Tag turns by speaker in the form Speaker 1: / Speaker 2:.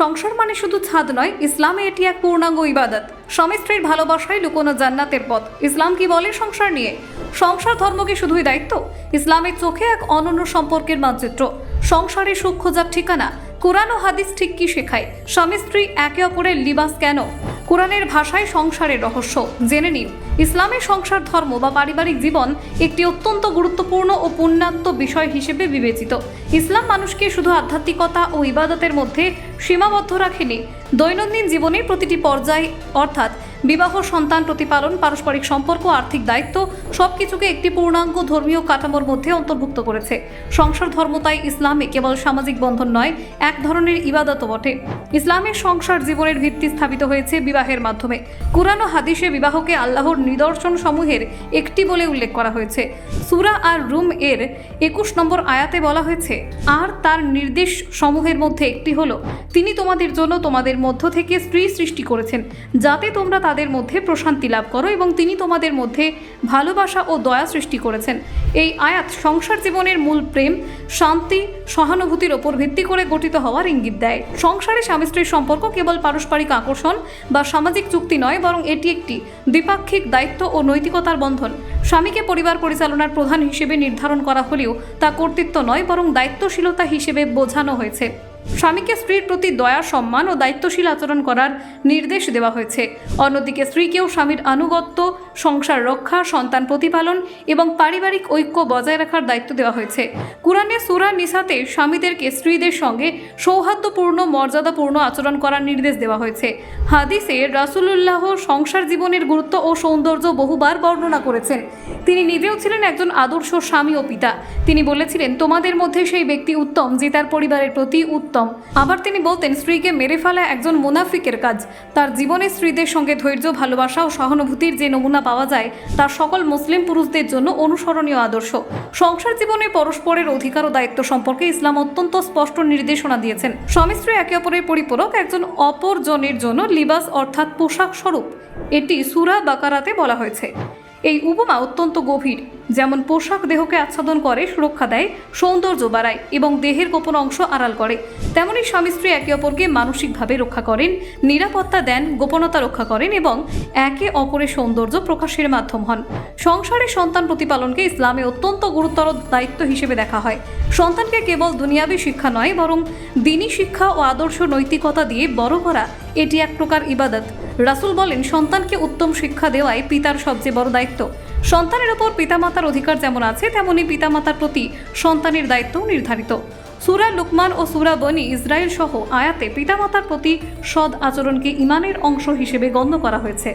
Speaker 1: সংসার মানে শুধু ছাদ নয়, ইসলামে এটি এক পূর্ণাঙ্গ ইবাদত। স্বামী স্ত্রীর ভালোবাসায় লুকোনো জান্নাতের পথ। ইসলাম কি বলে সংসার নিয়ে? সংসার ধর্ম কি শুধুই দায়িত্ব? ইসলামের চোখে এক অনন্য সম্পর্কের মানচিত্র। সংসারে সুখ খোঁজার ঠিকানা। কোরআন ও হাদিস ঠিক কি শেখায়? স্বামী স্ত্রী একে অপরের লিবাস কেন? কোরআনের ভাষায় সংসারের রহস্য। জেনে নিন ইসলামের সংসার, ধর্ম বা পারিবারিক জীবন একটি অত্যন্ত গুরুত্বপূর্ণ ও পুণ্যাত্ম বিষয় হিসেবে বিবেচিত। ইসলাম মানুষকে শুধু আধ্যাত্মিকতা ও ইবাদতের মধ্যে সীমাবদ্ধ রাখেনি। দৈনন্দিন জীবনের প্রতিটি পর্যায়ে, অর্থাৎ বিবাহ, সন্তান প্রতিপালন, পারস্পরিক সম্পর্ক, আর্থিক দায়িত্ব, সবকিছুকে একটি পূর্ণাঙ্গ ধর্মীয় কাঠামোর মধ্যে অন্তর্ভুক্ত করেছে। সংসার ধর্ম তাই ইসলামে কেবল সামাজিক বন্ধন নয়, এক ধরনের ইবাদতও বটে। ইসলামের সংসার জীবনের ভিত্তি স্থাপিত হয়েছে বিবাহের মাধ্যমে। কুরআন ও হাদিসে বিবাহকে আল্লাহর নিদর্শন সমূহের একটি বলে উল্লেখ করা হয়েছে। সুরা আর রুম এর একুশ নম্বর আয়াতে বলা হয়েছে, আর তার নির্দেশ সমূহের মধ্যে একটি হলো, তিনি তোমাদের জন্য তোমাদের মধ্য থেকে স্ত্রী সৃষ্টি করেছেন, যাতে তোমরা তাদের মধ্যে প্রশান্তি লাভ করো এবং তিনি তোমাদের মধ্যে ভালোবাসা ও দয়া সৃষ্টি করেছেন। এই আয়াত সংসার জীবনের মূল প্রেম, শান্তি, সহানুভূতির ওপর ভিত্তি করে গঠিত হওয়ার ইঙ্গিত দেয়। সংসারে স্বামী স্ত্রীর সম্পর্ক কেবল পারস্পরিক আকর্ষণ বা সামাজিক চুক্তি নয়, বরং এটি একটি দ্বিপাক্ষিক দায়িত্ব ও নৈতিকতার বন্ধন। স্বামীকে পরিবার পরিচালনার প্রধান হিসেবে নির্ধারণ করা হলেও তা কর্তৃত্ব নয়, বরং দায়িত্বশীলতা হিসেবে বোঝানো হয়েছে। স্বামীকে স্ত্রীর প্রতি দয়া, সম্মান ও দায়িত্বশীল আচরণ করার নির্দেশ দেওয়া হয়েছে। অন্যদিকে স্ত্রীকেও স্বামীর আনুগত্য সংসার রক্ষা, সন্তান প্রতিপালন এবং পারিবারিক ঐক্য বজায় রাখার দায়িত্ব দেওয়া হয়েছে। কুরআনে সুরা নিসাতে স্বামীদেরকে স্ত্রীদের সঙ্গে সৌহার্দ্যপূর্ণ, মর্যাদাপূর্ণ আচরণ করার নির্দেশ দেওয়া হয়েছে। হাদিসে রাসূলুল্লাহ সংসার জীবনের গুরুত্ব ও সৌন্দর্য বহুবার বর্ণনা করেছেন। তিনি নিজেও ছিলেন একজন আদর্শ স্বামী ও পিতা। তিনি বলেছিলেন, তোমাদের মধ্যে সেই ব্যক্তি উত্তম, যে তার পরিবারের প্রতি উত্তম। আবার তিনি বলতেন, স্ত্রীকে মেরে ফেলা একজন মুনাফিকের কাজ। তার জীবনে স্ত্রীদের সঙ্গে ধৈর্য, ভালোবাসা ও সহানুভূতির যে নমুনা পাওয়া যায়, তা সকল মুসলিম পুরুষদের জন্য অনুসরণীয় আদর্শ। সংসার জীবনে পরস্পরের অধিকার ও দায়িত্ব সম্পর্কে ইসলাম অত্যন্ত স্পষ্ট নির্দেশনা দিয়েছেন। স্বামী স্ত্রী একে অপরের পরিপূরক, একজন অপরজনের জন্য লিবাস অর্থাৎ পোশাক স্বরূপ। এটি সুরা বাকারাতে বলা হয়েছে। এই উপমা অত্যন্ত গভীর। যেমন পোশাক দেহকে আচ্ছাদন করে, সুরক্ষা দেয়, সৌন্দর্য বাড়ায় এবং দেহের গোপন অংশ আড়াল করে। তেমনি স্বামী স্ত্রী একে অপরকে মানসিকভাবে রক্ষা করেন, নিরাপত্তা দেন, গোপনতা রক্ষা করেন এবং একে অপরের সৌন্দর্য প্রকাশের মাধ্যম হন। সংসারে সন্তান প্রতিপালনকে ইসলামে অত্যন্ত গুরুতর দায়িত্ব হিসেবে দেখা হয়। সন্তানকে কেবল দুনিয়াবী শিক্ষা নয়, বরং দিনী শিক্ষা ও আদর্শ নৈতিকতা দিয়ে বড় করা এটি এক প্রকার ইবাদত। রাসূল বলেন, সন্তানকে উত্তম শিক্ষা দেওয়াই পিতার সবচেয়ে বড় দায়িত্ব। সন্তানের ওপর পিতামাতার অধিকার যেমন আছে তেমনই পিতামাতার প্রতি সন্তানের দায়িত্বও নির্ধারিত। সুরা লুকমান ও সুরা বনি ইসরায়েল সহ আয়াতে পিতামাতার প্রতি সদ আচরণকে ইমানের অংশ হিসেবে গণ্য করা হয়েছে।